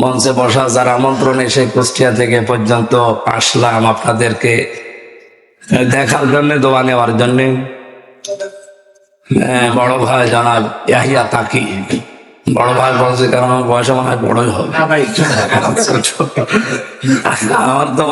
মঞ্চে বসা যার আমন্ত্রণ এসে কুষ্টিয়া থেকে পর্যন্ত আসলাম আপনাদেরকে দেখার জন্য দোয়া নেওয়ার জন্য। বড় ভাই জানাব ইয়াহিয়া তাকি। বড় ভাই বলছে কারণ আমার বয়স মনে হয় বড়ই হবে। আমার তো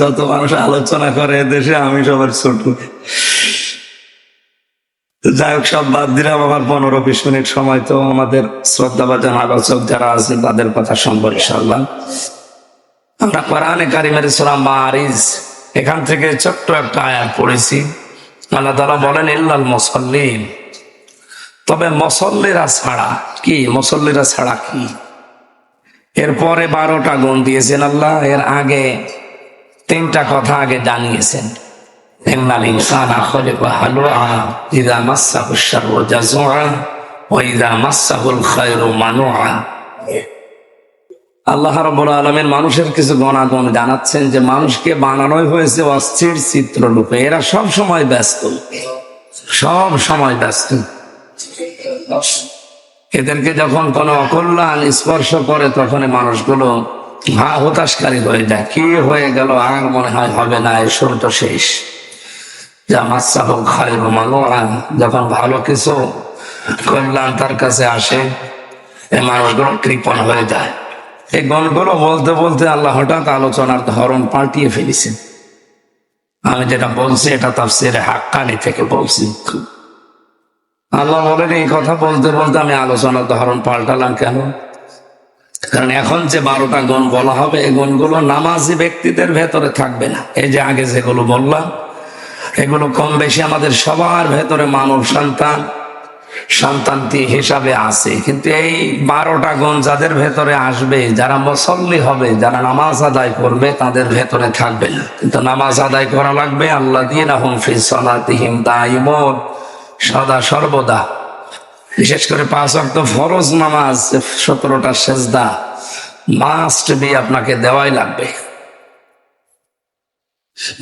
যত মানুষ আলোচনা করে দেশে আমি সবার ছোট। যাই হোক, সব বাদ দিলাম। আমার পনেরো বিশ মিনিট সময় তো আমাদের শ্রদ্ধাভাজন আলোচক যারা আছে, তাদের কথা শুনব ইনশাল্লাহ আমরা কোরআনে কারিমের সুরা মারিজ, এখান থেকে ছোট্ট একটা আয়াত পড়েছি। আল্লাহ তারা বলেন, ইল্লাল মুসল্লিন। তবে মুসল্লিরা ছাড়া কি? মুসল্লিরা ছাড়া কি? এরপরে বারোটা গুণ দিয়েছেন আল্লাহ। এর আগে তিনটা কথা আগে জানিয়েছেন। আল্লাহ মানুষের কিছু জানাচ্ছেন যে মানুষকে বানানোই হয়েছে অস্থির এরা সব সময় ব্যস্ত। সব সময় ব্যস্ত। এদেরকে যখন কোনো অকল্যাণ, স্পর্শ করে, তখন মানুষগুলো হা হতাশকারী হয়ে যায়। কি হয়ে গেল আর মনে হয় হবে না এই তো শেষ। যা মানুয়ান যখন ভালো কিছু কল্যাণ তার কাছে আসে, এ মানুষগুলো কৃপণ হয়ে যায়। এই গণগুলো বলতে বলতে আল্লাহ হঠাৎ আলোচনার ধরন পাল্টিয়ে ফেলেছেন আমি যেটা বলছি, এটা তার তাফসিরে হাক্কানি থেকে বলছি। আল্লাহ বলেন, এই কথা বলতে বলতে আমি আলোচনার ধরন পাল্টালাম কেন? কারণ এখন যে বারোটা গুণ বলা হবে, এই গুণগুলো নামাজি ব্যক্তিদের ভেতরে থাকবে না। এই যে আগে যেগুলো বললাম এগুলো কম বেশি আমাদের সবার ভেতরে মানব সন্তান, সন্তানটি হিসাবে আছে। কিন্তু এই বারোটা গুণ যাদের ভেতরে আসবে, যারা মুসল্লি হবে, যারা নামাজ আদায় করবে, তাদের ভেতরে থাকবে না। কিন্তু নামাজ আদায় করা লাগবে আল্লাহ দিয়ে সদা সর্বদা। বিশেষ করে পাঁচ অক্ট ফরজ নামাজ, সতেরোটা সেজদা মাস্ট বি আপনাকে দেওয়াই লাগবে।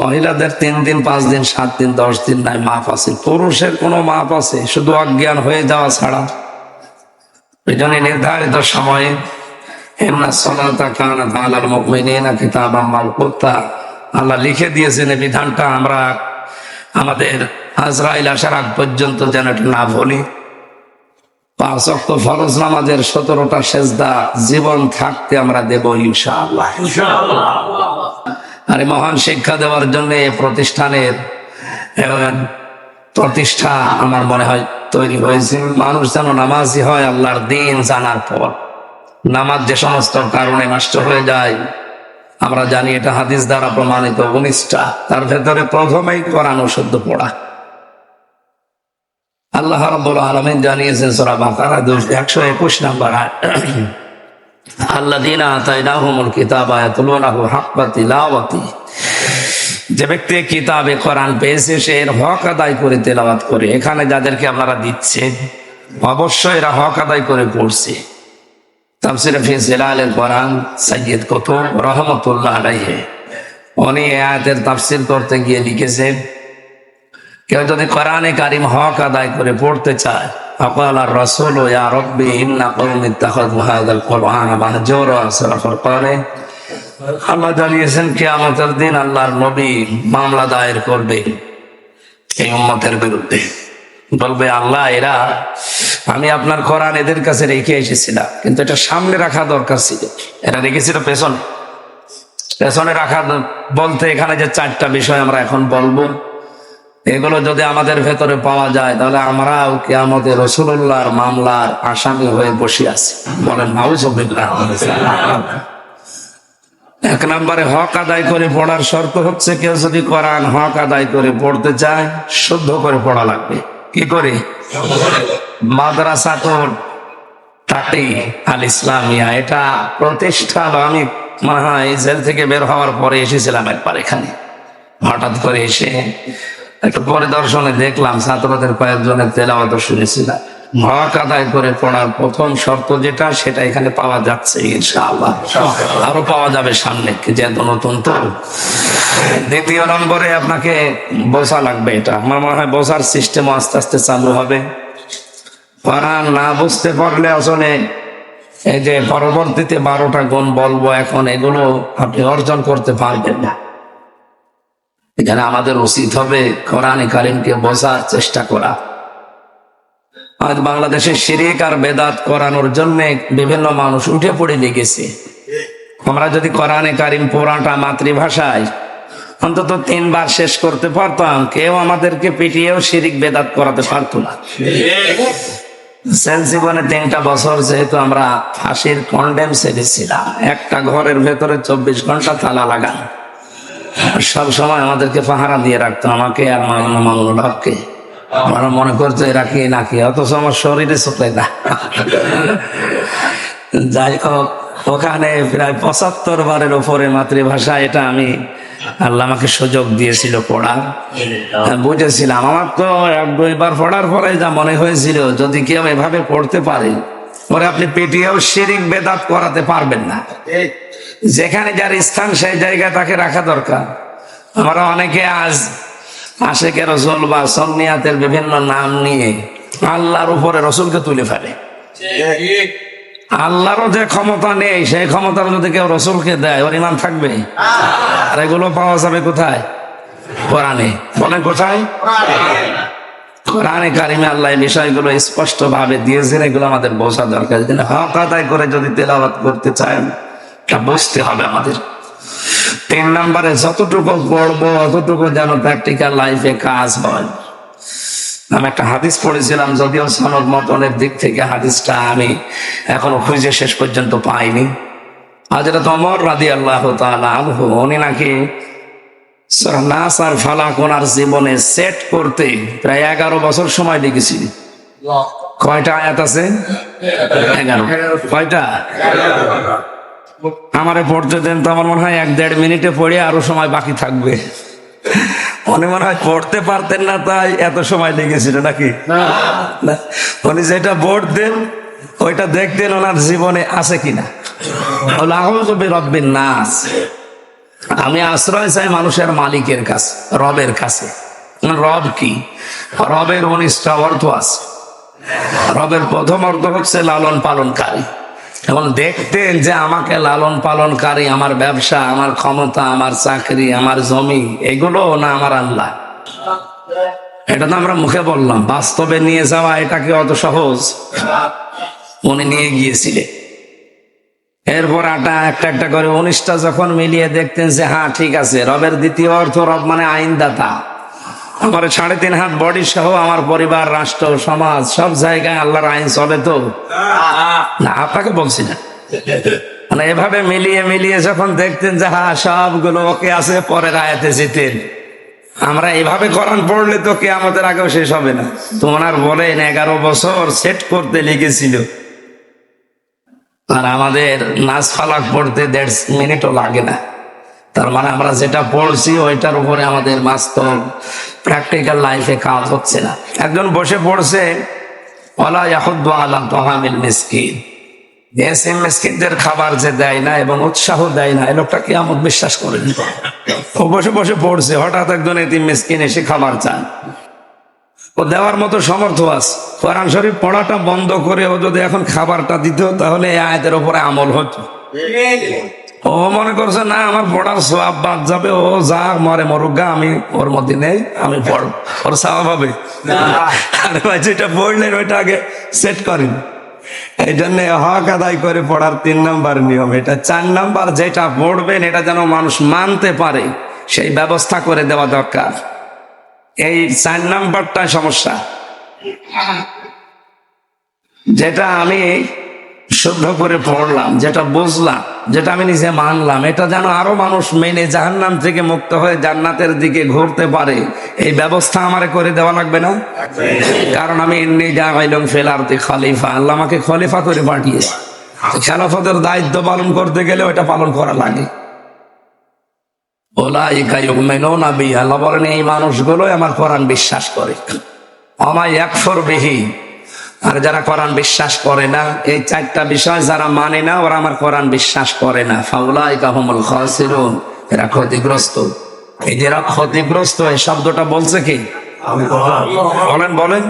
মহিলাদের তিন দিন, পাঁচ দিন, সাত দিন, দশ দিন নাই, মাপ আছে। পুরুষের কোনো মাপ আছে, শুধু অজ্ঞান হয়ে যাওয়া ছাড়া। ওই জন্য নির্ধারিত সময়ে আল্লাহ লিখে দিয়েছেন এই বিধানটা আমরা, আমাদের আজরাইল আসার আগ পর্যন্ত যেন এটা না বলি পাঁচ অক্ট ফরজ নামাজের সতেরোটা সেজদা জীবন থাকতে আমরা দেব ইনশাআল্লাহ। আর মহান শিক্ষা দেওয়ার জন্য প্রতিষ্ঠানের প্রতিষ্ঠা আমার মনে হয় তৈরি হয়েছে। মানুষ যেন নামাজি হয়, আল্লাহর দিন জানার পর। নামাজ যে সমস্ত কারণে নষ্ট হয়ে যায়, আমরা জানি এটা হাদিস দ্বারা প্রমাণিত উনিশটা তার ভেতরে প্রথমেই কোরআন শুদ্ধ পড়া। আল্লাহ রাব্বুল আলামিন জানিয়েছেন সূরা বাকারা 121 নম্বর আয়াত আল্লাযীনা আতাইনাহুমুল কিতাবা ইয়াতলুনাহু হাক্কা তিলাওয়াতি। যে ব্যক্তি কিতাবে কোরআন পেয়েছে, সে এর হক আদায় করে করে। এখানে যাদেরকে আপনারা দিচ্ছেন অবশ্যই এরা হক আদায় করে পড়ছে। তাফসির ফি জিলালের কোরআন সৈয়দ কুতুব রহমতুল্লাহ আলাইহি। উনি আয়াতের তাফসির করতে গিয়ে লিখেছেন, কেউ যদি কোরআনে কারিম হক আদায় করে পড়তে চায় فقال الرسول يا ربي إن قوم اتخذوا هذا القرآن مهجورا سورة القرآن আল্লাহ জানিয়েছেন কে আমাদের দিন আল্লাহর নবী মামলা দায়ের করবে এই উম্মতের বিরুদ্ধে বলবে আল্লাহ এরা আমি আপনার কোরআন এদের কাছে রেখে এসেছিলাম কিন্তু এটা সামনে রাখা দরকার ছিল এরা রেখেছিল পেছনে পেছনে রাখা দ- বলতে এখানে যে চারটা বিষয় আমরা এখন বলবো এগুলো যদি আমাদের ভেতরে পাওয়া যায়, তাহলে আমরাও কে আমাদের রসুল্লাহর মামলার আসামি হয়ে বসে আছি। বলেন এক নম্বরে, হক আদায় করে পড়ার শর্ত হচ্ছে, কেউ যদি কোরআন হক আদায় করে পড়তে চায়, শুদ্ধ করে পড়া লাগবে। কি করে? মাদ্রাসা তো তাতেই আল ইসলামিয়া, এটা প্রতিষ্ঠা আমি মনে হয় জেল থেকে বের হওয়ার পরে এসেছিলাম একবার এখানে। হঠাৎ করে এসে একটু পরিদর্শনে দেখলাম ছাত্রদের কয়েকজনের তেলাওয়াত শুনেছিলাম হক আদায় করে পড়ার প্রথম শর্ত যেটা, সেটা এখানে পাওয়া যাচ্ছে আরও পাওয়া যাবে সামনে নতুন তো। দ্বিতীয় নম্বরে আপনাকে লাগবে এটা। আমার মনে হয় বোঝার সিস্টেম আস্তে আস্তে চালু হবে। কোরআন না বুঝতে পারলে আসলে এই যে পরবর্তীতে বারোটা গুণ বলব এখন, এগুলো আপনি অর্জন করতে পারবেন না। এখানে আমাদের উচিত হবে কোরআনে কারিমকে বোঝার চেষ্টা করা। আজ বাংলাদেশে শিরিক আর বেদাত করানোর জন্য বিভিন্ন মানুষ উঠে পড়ে লেগেছে। আমরা যদি কোরআনে কারিম পুরাটা মাতৃভাষায় অন্তত তিনবার শেষ করতে পারতাম, কেউ আমাদেরকে পিটিয়েও শিরিক বেদাত করাতে পারতো না। জীবনে তিনটা বছর যেহেতু আমরা ফাঁসির কন্ডেম ছিলাম একটা ঘরের ভেতরে চব্বিশ ঘণ্টা তালা লাগান। সব সময় আমাদেরকে পাহারা দিয়ে রাখতো আমাকে আর মামলা মামুন হককে আমরা মনে করতো এরা কি নাকি অথচ আমার শরীরে চোখে না। যাই হোক, ওখানে প্রায় পঁচাত্তর বারের ওপরে মাতৃভাষা, এটা আমি আল্লাহ আমাকে সুযোগ দিয়েছিল পড়ার। বুঝেছিলাম। আমার তো এক দুইবার পড়ার পরে যা মনে হয়েছিল, যদি কেউ এভাবে পড়তে পারে, পরে আপনি পেটিয়েও শিরিক বেদাত করাতে পারবেন না। যেখানে যার স্থান, সেই জায়গায় তাকে রাখা দরকার। আমরা অনেকে আজ আশেকে রসুল বা সন্নিয়াতের বিভিন্ন নাম নিয়ে আল্লাহর উপরে রসুলকে তুলে ফেলে। আল্লাহরও যে ক্ষমতা নেই, সেই ক্ষমতার যদি কেউ রসুলকে দেয়, ওর ইমান থাকবে। আর এগুলো পাওয়া যাবে কোথায়? কোরআনে। বলেন কোথায়? কোরআনে কারিমে আল্লাহ বিষয়গুলো স্পষ্ট ভাবে দিয়েছেন, এগুলো আমাদের বোঝা দরকার। হক আদায় করে যদি তেলাওয়াত করতে চান। তা বুঝতে হবে আমাদের। তিন নম্বরে, যতটুকু পড়ব, অতটুকু যেন প্র্যাকটিক্যাল লাইফে কাজ হয়। আমি একটা হাদিস পড়েছিলাম, যদিও সনদ মতনের দিক থেকে হাদিসটা আমি এখনও খুঁজে শেষ পর্যন্ত পাইনি। হাজরত অমর রাদি আল্লাহ আনহু, উনি নাকি নাস আর ফালাক ওনার জীবনে সেট করতে প্রায় এগারো বছর সময় লেগেছিল। কয়টা আয়াত আছে? এগারো। কয়টা? আমারে পড়তে দেন তো আমার মনে হয় এক দেড় মিনিটে পড়ে আরও সময় বাকি থাকবে। মনে মনে হয় পড়তে পারতেন না তাই এত সময় লেগেছিল নাকি? না। উনি যেটা বোর্ড দেন ওইটা দেখতেন ওনার জীবনে আছে কিনা। রব্বিন নাস। আমি আশ্রয় চাই মানুষের মালিকের কাছে রবের কাছে। রব কি? রবের উনিশটা অর্থ আছে। রবের প্রথম অর্থ হচ্ছে লালন পালনকারী। এবং দেখতেন যে আমাকে লালন পালনকারী আমার ব্যবসা, আমার ক্ষমতা, আমার চাকরি, আমার জমি, এগুলো না আমার আল্লাহ। এটা তো আমরা মুখে বললাম, বাস্তবে নিয়ে যাওয়া এটা কি অত সহজ? উনি নিয়ে গিয়েছিলেন। এরপর আটা একটা একটা করে উনিশটা যখন মিলিয়ে দেখতেন যে হ্যাঁ ঠিক আছে, রবের দ্বিতীয় অর্থ রব মানে আইনদাতা। আমার সাড়ে তিন হাত বডি সহ আমার পরিবার, রাষ্ট্র, সমাজ, সব জায়গায় আল্লাহর আইন চলে তো? না, আপনাকে বলছি না। মানে এভাবে মিলিয়ে মিলিয়ে যখন দেখতেন যে হ্যাঁ সবগুলো ওকে আছে, পরের আয়াতে যেতেন আমরা এভাবে কোরআন পড়লে তো কে আমাদের আগেও শেষ হবে না। তোমার বলেন, এগারো বছর সেট করতে লিখেছিল আর আমাদের নাচ ফালাক পড়তে দেড় মিনিটও লাগে না। তার মানে আমরা যেটা পড়ছি ওইটার উপরে আমাদের বাস্তব প্র্যাকটিক্যাল লাইফে কাজ হচ্ছে না। একজন বসে পড়ছে ওলা ইয়াহুদ্দ আলা তহামিল মিসকিন। মিসকিনদের খাবার যে দেয় না এবং উৎসাহ দেয় না, এ লোকটা কি আমদ বিশ্বাস করেন ও বসে বসে পড়ছে, হঠাৎ একজন এতিম মিসকিন এসে খাবার চান ও দেওয়ার মতো সমর্থ আছে। কোরআন শরীফ পড়াটা বন্ধ করে ও যদি এখন খাবারটা দিত, তাহলে আয়াতের উপরে আমল হতো। ও মনে করছে না আমার পড়ার সব বাদ যাবে। ও যা মরে মরুগা আমি ওর মধ্যে নেই আমি পড়ব ওর স্বভাব হবে। আরে ভাই যেটা পড়লেন ওইটা আগে সেট করেন। এই জন্য হক আদায় করে পড়ার তিন নাম্বার নিয়ম। এটা চার নাম্বার যেটা পড়বেন এটা যেন মানুষ মানতে পারে। সেই ব্যবস্থা করে দেওয়া দরকার। এই চার নাম্বারটা সমস্যা। যেটা আমি শুদ্ধ করে পড়লাম যেটা বুঝলাম যেটা আমি নিজে মানলাম, এটা যেন আরও মানুষ মেনে জাহান্নাম থেকে মুক্ত হয়ে জান্নাতের দিকে ঘুরতে পারে। এই ব্যবস্থা আমারে করে দেওয়া লাগবে না? কারণ আমি এমনি যা হইলাম ফেলারতে খলিফা, আল্লাহ আমাকে খলিফা করে পাঠিয়েছে। খেলাফতের দায়িত্ব পালন করতে গেলে ওটা পালন করা লাগে। আল্লাহ বলেন, এই মানুষগুলো আমার কোরআন বিশ্বাস করে। আমায় একফর বিহি আর যারা কোরআন বিশ্বাস করে না, এই চারটা বিষয় যারা মানে না, ওরা আমার কোরআন বিশ্বাস করে না। ফাউলাই কাহমুল খাসিরুন, এরা ক্ষতিগ্রস্ত। এই যে এরা ক্ষতিগ্রস্ত, এই শব্দটা বলছে কি? বলেন বলেন।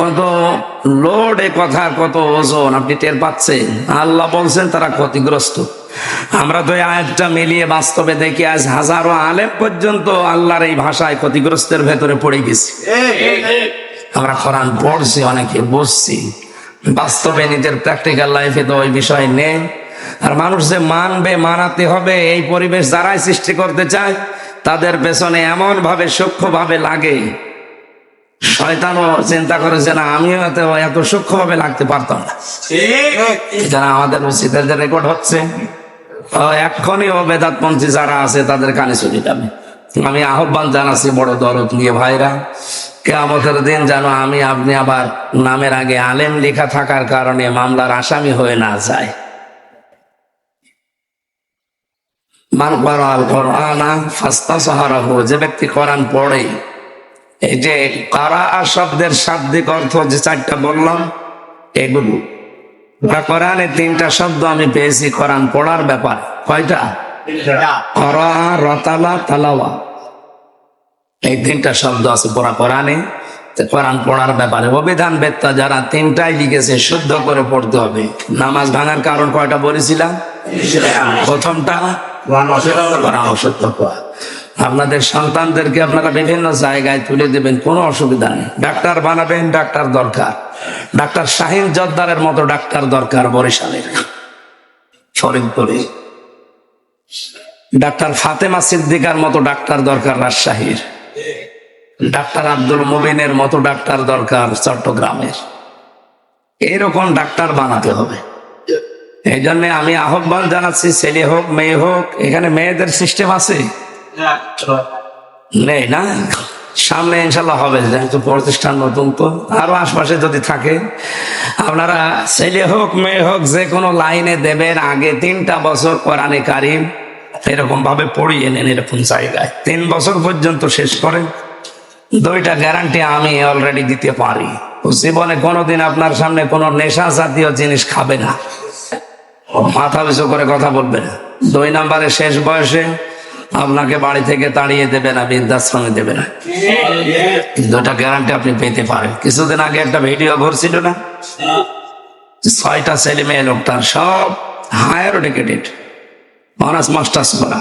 কত লোড এ কথা কত ওজন, আপনি টের পাচ্ছেন? আল্লাহ বলছেন, তারা ক্ষতিগ্রস্ত। আমরা তো এই আয়াতটা মিলিয়ে বাস্তবে দেখি, আজ হাজারো আলেম পর্যন্ত আল্লাহর এই ভাষায় ক্ষতিগ্রস্তের ভেতরে পড়ে গেছি। আমরা কোরআন পড়ছি অনেকে বুঝছি। বাস্তবে নিজের প্র্যাকটিক্যাল লাইফে তো ওই বিষয় নেই। আর মানুষ যে মানবে মানাতে হবে এই পরিবেশ যারাই সৃষ্টি করতে চায় তাদের পেছনে এমন ভাবে সূক্ষ্ম ভাবে লাগে। শয়তানও চিন্তা করে যে না আমিও এত এত সূক্ষ্ম ভাবে লাগতে পারতাম না। যারা আমাদের মসজিদের যে রেকর্ড হচ্ছে ও এক্ষণি ও বেদাতপন্থী যারা আছে তাদের কানে চলে যাবে আমি আহ্বান জানাচ্ছি বড় দরদ নিয়ে ভাইরা। কেয়ামতের দিন যেন আমি আপনি আবার নামের আগে আলেম লেখা থাকার কারণে মামলার আসামি হয়ে না যায়। যে ব্যক্তি কোরআন পড়ে এই যে কারা শব্দের শাব্দিক অর্থ যে চারটা বললাম এগুলো। কোরআনে তিনটা শব্দ আমি পেয়েছি কোরআন পড়ার ব্যাপার। কয়টা? করা রতালা তালাওয়া এই তিনটা শব্দ আছে পড়া কোরআনে। কোরআন পড়ার ব্যাপারে অভিধান বেত্তা যারা তিনটাই লিখেছে, শুদ্ধ করে পড়তে হবে। নামাজ ভাঙার কারণ কয়টা বলেছিলাম? প্রথমটা। আপনাদের সন্তানদেরকে আপনারা বিভিন্ন জায়গায় তুলে দেবেন, কোনো অসুবিধা নেই। ডাক্তার বানাবেন, ডাক্তার দরকার। ডাক্তার শাহিন জর্দারের মতো ডাক্তার দরকার বরিশালের। ফরিদপুরে ডাক্তার ফাতেমা সিদ্দিকার মতো ডাক্তার দরকার রাজশাহীর। ডাক্তার আব্দুল মুবিনের মতো ডাক্তার দরকার চট্টগ্রামের। এরকম ডাক্তার বানাতে হবে। এই জন্য আমি আহ্বান জানাচ্ছি, ছেলে হোক, মেয়ে হোক, এখানে মেয়েদের সিস্টেম আছে? নেই না? সামনে ইনশাল্লাহ হবে, যেহেতু প্রতিষ্ঠান নতুন তো। আরও আশপাশে যদি থাকে, আপনারা ছেলে হোক, মেয়ে হোক, যে কোনো লাইনে দেবেন, আগে তিনটা বছর কোরআনে কারিম এরকম ভাবে পড়িয়ে নেন এরকম জায়গায়। তিন বছর পর্যন্ত শেষ করেন। দুইটা গ্যারান্টি আমি অলরেডি দিতে পারি। জীবনে কোনোদিন আপনার সামনে কোনো নেশা জাতীয় জিনিস খাবে না। মাথা পিছু করে কথা বলবে না। দুই নাম্বারে শেষ বয়সে আপনাকে বাড়ি থেকে তাড়িয়ে দেবে না, বৃদ্ধাশ্রমে দেবে না। দুটা গ্যারান্টি আপনি পেতে পারেন। কিছুদিন আগে একটা ভিডিও ঘুরছিল না? ছয়টা ছেলে মেয়ে লোকটার সব হায়ার এডুকেটেড অনার্স মাস্টার্স করা।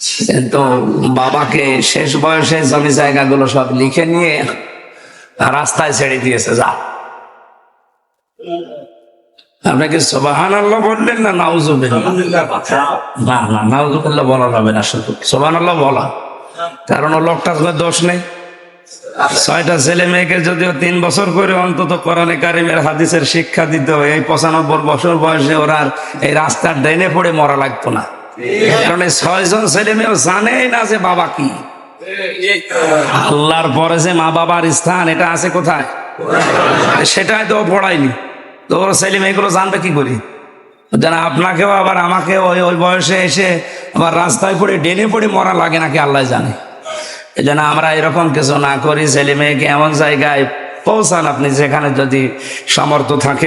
কিন্তু বাবাকে শেষ বয়সে জমি জায়গাগুলো সব লিখে নিয়ে রাস্তায় ছেড়ে দিয়েছে যা। আপনাকে সোবাহান আল্লাহ বললেন না নাউজুবিল্লাহ? না নাউজুবিল্লাহ বলা যাবে না শুধু। সোবাহান আল্লাহ বলা। কারণ ও লোকটার কোনো দোষ নেই। ছয়টা ছেলে মেয়েকে যদিও তিন বছর করে অন্তত কোরআনে কারিমের হাদিসের শিক্ষা দিত এই পঁচানব্বই বছর বয়সে ওরা আর এই রাস্তার ড্রেনে পড়ে মরা লাগতো না। কারণ ছয়জন ছেলে মেয়েও জানেই না যে বাবা কি। আল্লাহর পরে যে মা বাবার স্থান, এটা আছে কোথায়? সেটাই তো তো ওর ছেলে মেয়েগুলো জানবে কি করি? আপনাকেও আবার আমাকে ওই ওই বয়সে এসে আবার রাস্তায় পড়ে, ডেনে পড়ে মরা লাগে নাকি আল্লাহ জানে। এই জন্য আমরা এরকম কিছু না করি, ছেলে মেয়েকে এমন জায়গায় পৌঁছান আপনি যেখানে যদি সামর্থ্য থাকে।